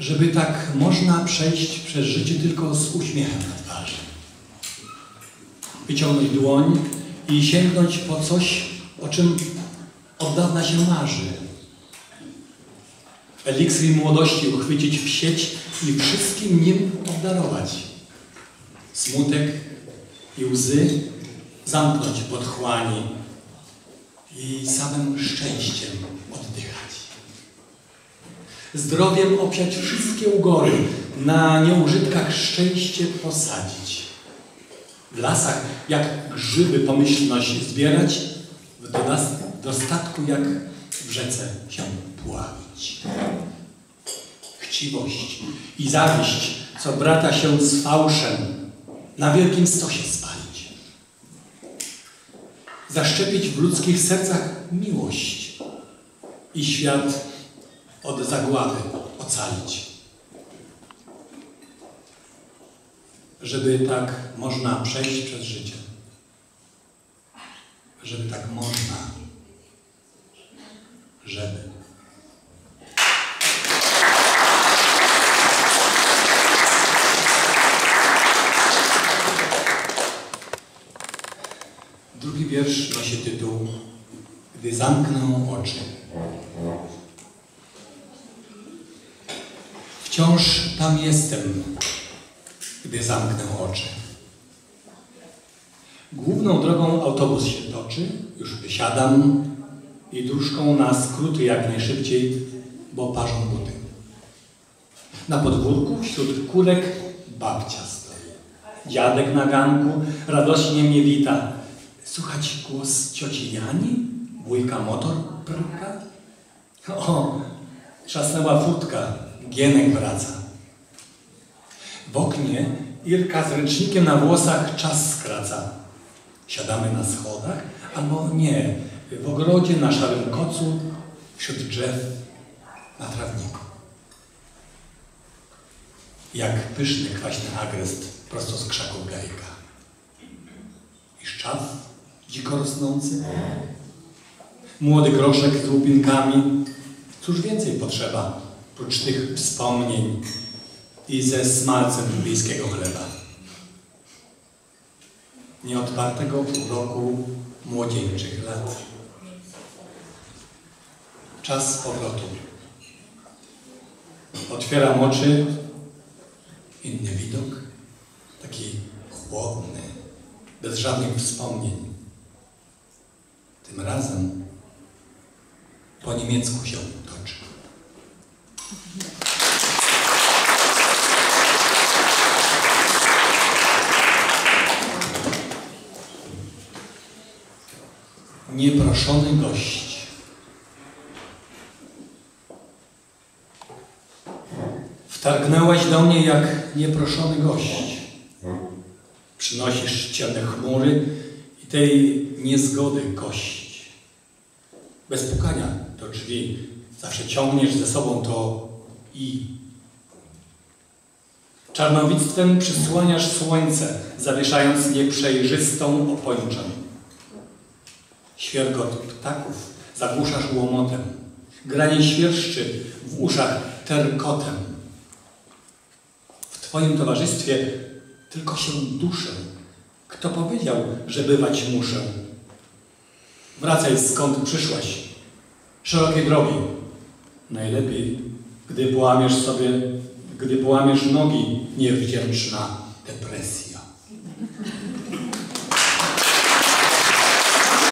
żeby tak można przejść przez życie tylko z uśmiechem na twarzy. Wyciągnąć dłoń i sięgnąć po coś, o czym od dawna się marzy. Eliksir młodości uchwycić w sieć i wszystkim nim obdarować. Smutek i łzy zamknąć pod chłani i samym szczęściem oddychać. Zdrowiem obsiać wszystkie ugory, na nieużytkach szczęście posadzić. W lasach jak grzyby pomyślność zbierać, w dostatku jak w rzece się pławić. Chciwość i zawiść, co brata się z fałszem, na wielkim stosie spalić. Zaszczepić w ludzkich sercach miłość i świat od zagłady ocalić. Żeby tak można przejść przez życie. Żeby tak można. Żeby. Drugi wiersz nosi tytuł Gdy zamknę oczy. Wciąż tam jestem, gdy zamknę oczy. Główną drogą autobus się toczy, już wysiadam i dróżką na skróty jak najszybciej, bo parzą buty. Na podwórku wśród kurek babcia stoi. Dziadek na ganku radośnie mnie wita. Słuchać głos cioci Jani? Wujka motor pryka? O, trzasnęła futka, Gienek wraca. W oknie Irka z ręcznikiem na włosach czas skraca. Siadamy na schodach, albo nie, w ogrodzie na szarym kocu, wśród drzew, na trawniku. Jak pyszny, kwaśny agrest prosto z krzaku gajka. I szczaw dziko rosnący, młody groszek z łupinkami. Cóż więcej potrzeba, prócz tych wspomnień i ze smalcem bliskiego chleba. Nieodpartego uroku młodzieńczych lat. Czas powrotu. Otwieram oczy, inny widok, taki chłodny, bez żadnych wspomnień. Tym razem po niemiecku się toczy. Nieproszony gość. Wtargnęłaś do mnie jak nieproszony gość. Przynosisz ciemne chmury i tej niezgody kość. Bez pukania do drzwi zawsze ciągniesz ze sobą to i. Czarnowictwem przysłaniasz słońce, zawieszając nieprzejrzystą opończę. Świergot ptaków zagłuszasz łomotem. Granie świerszczy w uszach terkotem. W Twoim towarzystwie tylko się duszę. Kto powiedział, że bywać muszę? Wracaj skąd przyszłaś. Szerokie drogi. Najlepiej, gdy połamiesz sobie, gdy połamiesz nogi, niewdzięczna depresji.